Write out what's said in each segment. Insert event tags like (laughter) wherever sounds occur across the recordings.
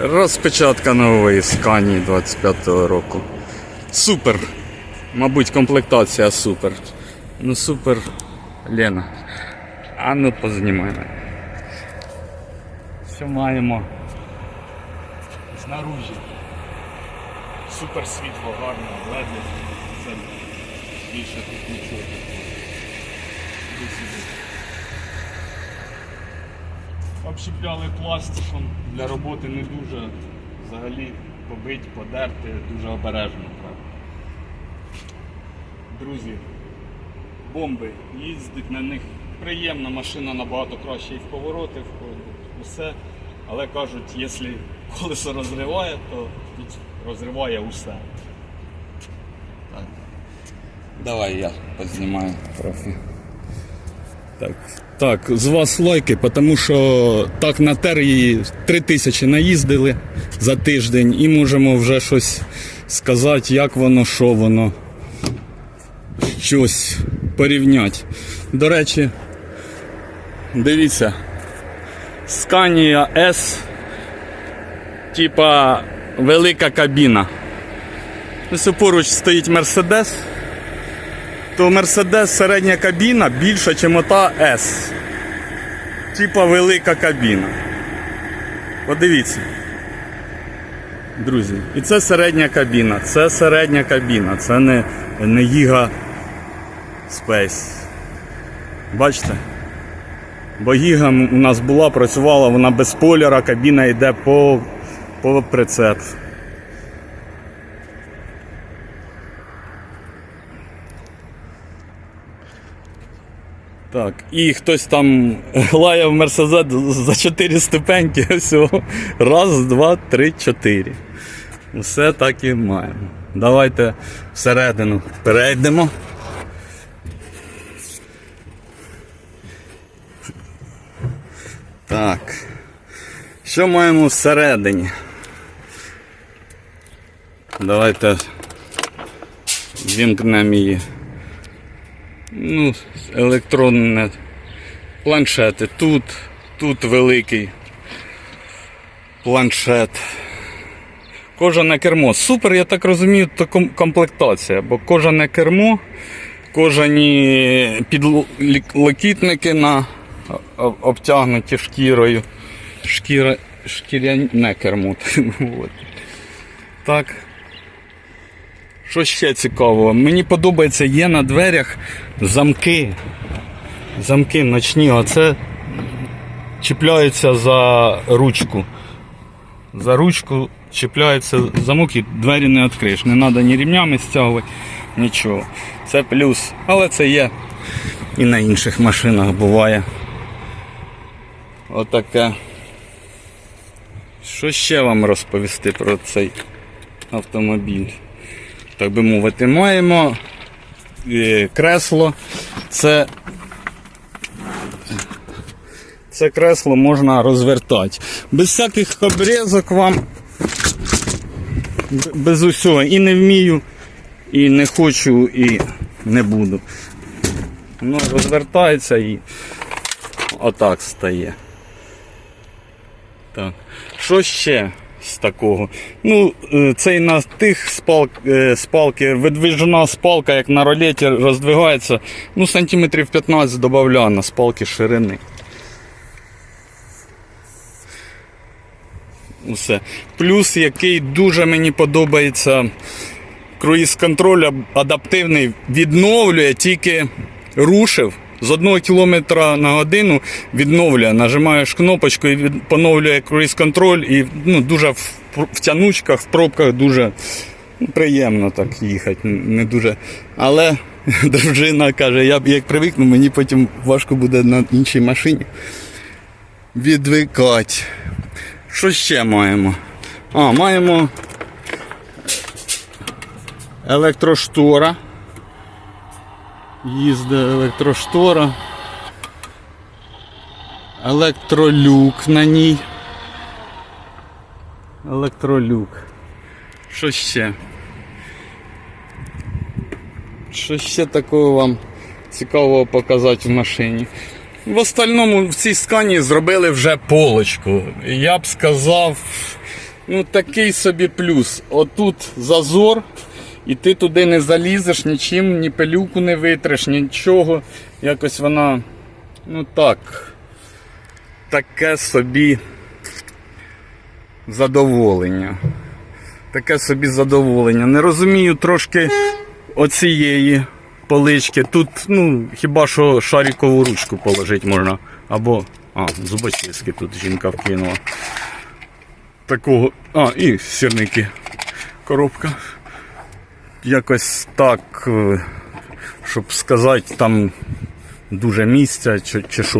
Розпечатка нової скані 25-го року. Супер. Мабуть, комплектація супер. Ну супер. Лена. А ну познімаємо. Що маємо? Знаружі. Супер світло, гарно, леди. Це більше тут нічого. Общіпляли пластиком для роботи не дуже. Взагалі побить, подерти дуже обережно. Друзі, бомби, їздить на них приємно, машина набагато краще і в повороти входить, усе. Але кажуть, якщо колесо розриває, то розриває усе. Так. Давай я познімаю трохи. Так, так, з вас лайки, тому що так на терії 3 тисячі наїздили за тиждень і можемо вже щось сказати, як воно, що воно. Щось порівняти. До речі, дивіться, Scania S, типа велика кабіна. Ось поруч стоїть Mercedes то Mercedes середня кабіна більша, ніж ота S. Типа велика кабіна. Подивіться. Друзі, і це середня кабіна, це середня кабіна, це не, не Giga Space. Бачите? Бо Giga у нас була, працювала, вона без спойлера, кабіна йде по, по прицеп. Так, і хтось там (laughs) лаяв Мерседес за 4 ступеньки. (laughs) Всього. Раз, два, три, чотири. Все так і маємо. Давайте всередину перейдемо. Так. Що маємо всередині? Давайте вімкнемо її. Ну, електронне планшети. Тут, тут великий планшет. Кожане кермо. Супер, я так розумію, то комплектація, бо кожане кермо, кожані підлокітники на обтягнуті шкірою. Шкіра, шкіряне кермо. (laughs) так. Що ще цікавого? Мені подобається, є на дверях замки. Замки ночні, оце чіпляються за ручку. За ручку чіпляється замок і двері не відкриєш. Не треба ні рівнями стягувати, нічого. Це плюс. Але це є і на інших машинах буває. Отаке. Що ще вам розповісти про цей автомобіль? так би мовити, маємо е, кресло. Це, це кресло можна розвертати. Без всяких обрізок вам, без усього. І не вмію, і не хочу, і не буду. Воно розвертається і отак стає. Так. Що ще з такого? Ну, е, цей на тих спал, е, спалки, видвижена спалка, як на ролеті, роздвигається, ну, сантиметрів 15 додаю на спалки ширини. Усе. Плюс, який дуже мені подобається, круїз контроль адаптивний відновлює, тільки рушив. З 1 км на годину відновлює, нажимаєш кнопочку і поновлює круїз контроль і ну, дуже в, в тянучках, в пробках дуже приємно так їхати. Не дуже. Але (laughs) дружина каже, я як привикну, мені потім важко буде на іншій машині відвикати. Що ще маємо? А, маємо електроштора. Їздить електроштора. Електролюк на ній. Електролюк. Що ще? Що ще такого вам цікавого показати в машині? В остальному в цій скані зробили вже полочку. Я б сказав, ну такий собі плюс. Отут зазор, і ти туди не залізеш нічим, ні пилюку не витреш, нічого. Якось вона, ну так, таке собі задоволення. Таке собі задоволення. Не розумію трошки оцієї полички. Тут, ну, хіба що шарикову ручку положити можна. Або. А, зубочистки тут жінка вкинула. Такого. А, і сірники. Коробка. Якось так, е, щоб сказати, там дуже місця чи, чи що.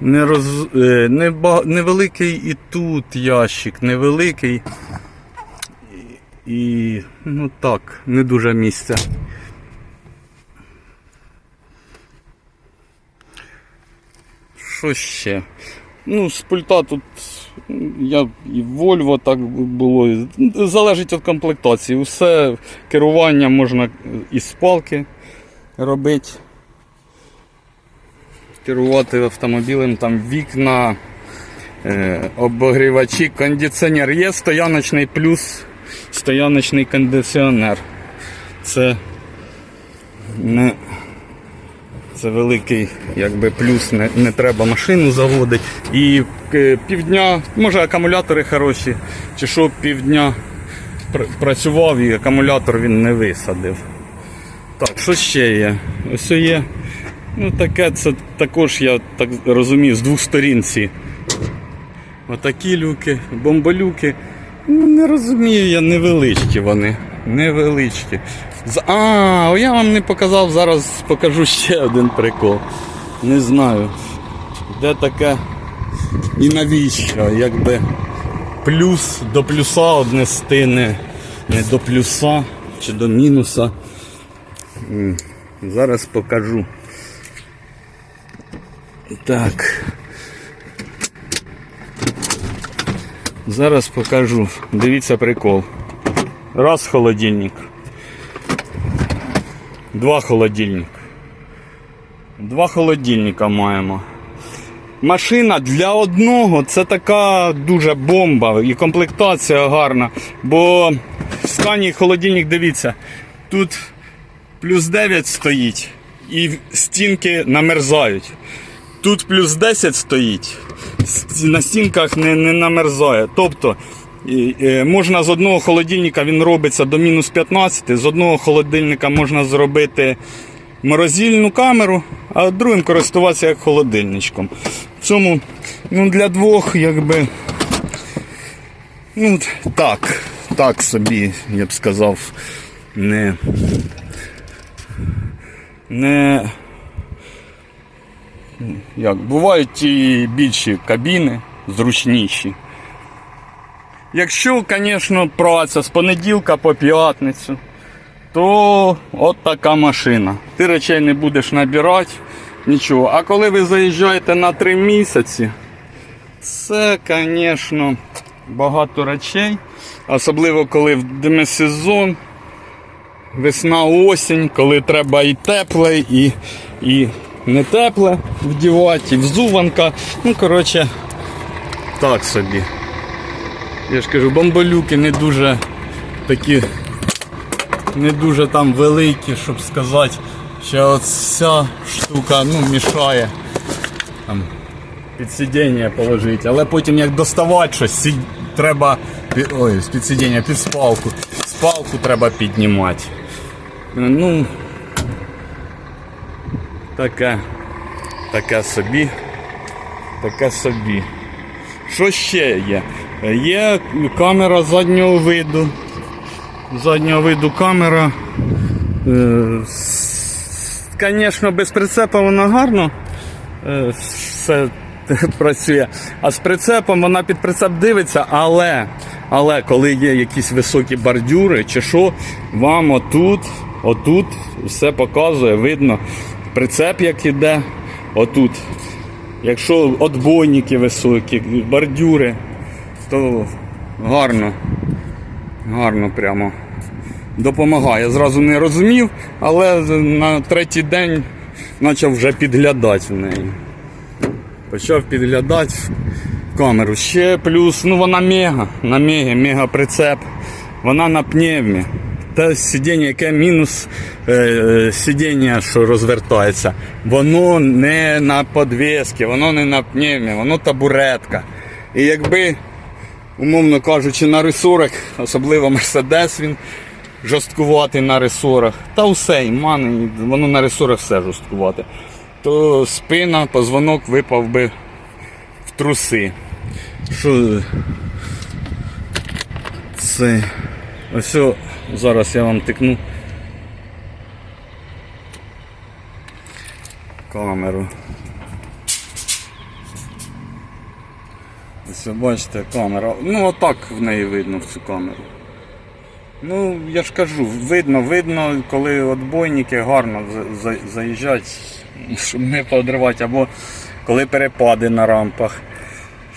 Не роз, е, не невеликий і тут ящик, невеликий. І ну так, не дуже місця. Що ще? Ну, з пульта тут я і Volvo так було. Залежить від комплектації. Усе керування можна із палки робити. Керувати автомобілем, там вікна, е, обогрівачі, кондиціонер є, стояночний плюс стояночний кондиціонер. Це не це великий якби, плюс, не, не треба машину заводити. І е, півдня, може акумулятори хороші, чи що півдня пр- працював і акумулятор він не висадив. Так, що ще є? Ось є. Ну таке це також, я так розумію, з двох сторін ці. Отакі люки, бомболюки. Ну, не розумію я, невеличкі вони. Невеличкі. А, я вам не показав, зараз покажу ще один прикол. Не знаю. Де таке і навіщо, якби плюс до плюса однести, не, не до плюса чи до мінуса. Зараз покажу. Так. Зараз покажу. Дивіться прикол. Раз холодильник. Два холодильник. Два холодильника маємо. Машина для одного це така дуже бомба і комплектація гарна. Бо в стані холодильник, дивіться, тут плюс 9 стоїть і стінки намерзають. Тут плюс 10 стоїть, на стінках не, не намерзає. Тобто можна з одного холодильника він робиться до мінус 15, з одного холодильника можна зробити морозильну камеру, а другим користуватися як холодильничком. В цьому ну, для двох, якби. Ну, так, так собі, я б сказав, не. Не як, бувають і більші кабіни, зручніші. Якщо, звісно, праця з понеділка по п'ятницю, то от така машина. Ти речей не будеш набирати, нічого. А коли ви заїжджаєте на 3 місяці, це, звісно, багато речей. Особливо коли в демисезон, весна, осінь, коли треба і тепле, і, і не тепле вдівати, і взуванка. Ну, коротше, так собі. Я ж кажу, бомболюки не дуже такі, не дуже там великі, щоб сказати, що от ця штука ну, мішає там, під сидіння положити. Але потім як доставати щось, сі- треба. Ой, під сидіння, під спалку. Спалку треба піднімати. Ну, таке, таке собі. Таке собі. Що ще є? Є камера заднього виду. Заднього виду камера. Звісно, без прицепа вона гарно е, все (laughs) працює. А з прицепом вона під прицеп дивиться, але, але коли є якісь високі бордюри чи що, вам отут, отут все показує, видно. Прицеп як іде, отут. Якщо отбойники високі, бордюри, то гарно. Гарно прямо допомагає. Зразу не розумів, але на третій день почав вже підглядати в неї. Почав підглядати в камеру. Ще плюс, ну вона мега, на мегі, мега прицеп. Вона на пневмі. Те сидіння, яке мінус е, е, сидіння, що розвертається, воно не на подвески, воно не на пневмі, воно табуретка. І якби, умовно кажучи, на ресорах, особливо Мерседес, він жорсткувати на ресорах, та все, і мани, воно на ресорах все жорсткувати, то спина, позвонок випав би в труси. Що це? Ось зараз я вам тикну камеру. Ось бачите, камера. Ну отак в неї видно в цю камеру. Ну, я ж кажу, видно, видно, коли отбойники гарно за- за- заїжджають, щоб не подривати, або коли перепади на рампах,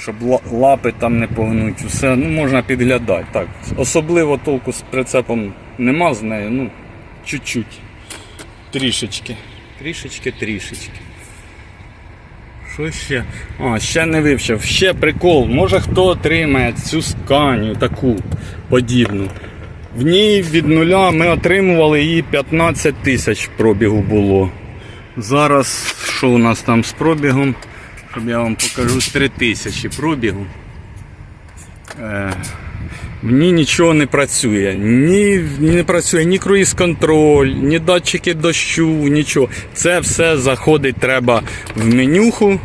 щоб лапи там не погнуть, все, ну можна підглядати. Так. Особливо толку з прицепом нема з нею, ну, чуть-чуть. Трішечки. Трішечки, трішечки. Що ще? А, ще не вивчив. Ще прикол. Може хто отримає цю сканію таку подібну. В ній від нуля ми отримували її 15 тисяч пробігу було. Зараз що у нас там з пробігом? Щоб я вам покажу 3 тисячі пробігу. Е, в ній нічого не працює. Ні, не працює ні круїз контроль, ні датчики дощу, нічого. Це все заходить треба в менюху.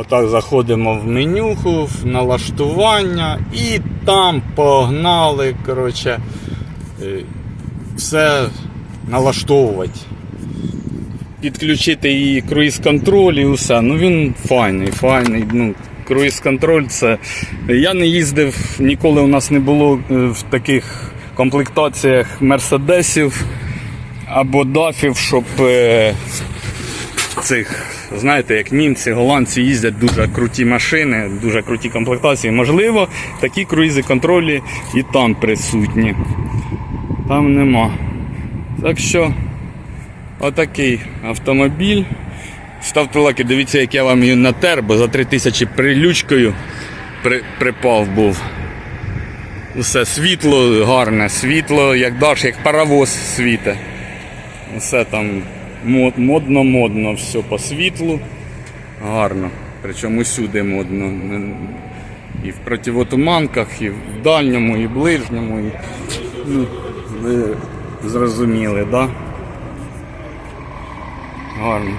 Отак заходимо в менюху, в налаштування і там погнали, коротше, е, все налаштовувати. Підключити її круїз контроль і все. Ну він файний, файний. Ну, круїз контроль це. Я не їздив, ніколи у нас не було е, в таких комплектаціях мерседесів або дафів, щоб е, цих, знаєте, як німці, голландці їздять дуже круті машини, дуже круті комплектації. Можливо, такі круїзи контролі і там присутні. Там нема. Так що, отакий автомобіль. Ставте лайки, дивіться, як я вам її натер, бо за 3000 прилючкою при, припав був. Усе світло гарне, світло, як даш, як паровоз світе. Усе там модно-модно, все по світлу. Гарно. Причому усюди модно. І в противотуманках, і в дальньому, і ближньому. І, ну, ви зрозуміли, так? Да? Гарно.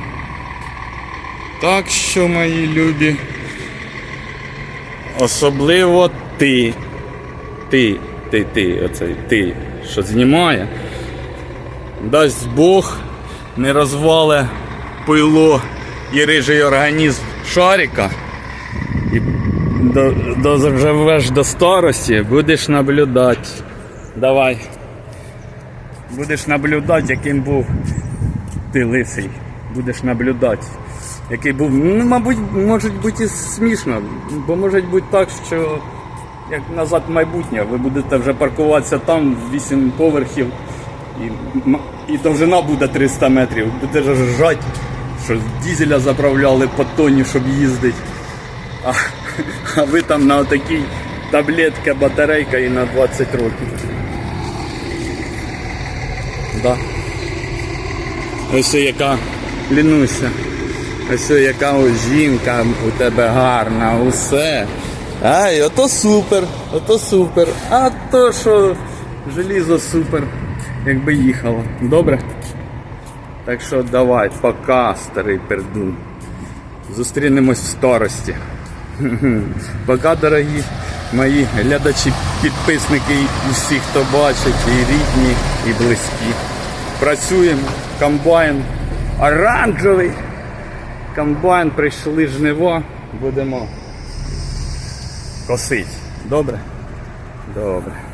Так що, мої любі. Особливо ти. Ти, ти, ти, оцей ти, що знімає. Дасть Бог не розвале пило і рижий організм шарика. І до, доживеш до старості, будеш наблюдати. Давай. Будеш наблюдати, яким був ти лисий. Будеш наблюдати. Який був, ну, мабуть, може бути і смішно, бо може бути так, що як назад майбутнє, ви будете вже паркуватися там в 8 поверхів і, і довжина буде 300 метрів. Будете ж ржать, що дізеля заправляли по тоні, щоб їздити. А, (laughs) а ви там на отакій таблетка, батарейка і на 20 років. Да. Ось яка лінуся. Ось яка ось жінка у тебе гарна, усе. Ай, ото супер, ото супер. А то що желізо супер, якби їхало. Добре? Так що давай, пока, старий пердун. Зустрінемось в старості. (laughs) Пока, дорогі мої глядачі, підписники і всі, хто бачить, і рідні, і близькі. Працюємо, комбайн оранжевий. Комбайн прийшли жнива, будемо косити. Добре? Добре.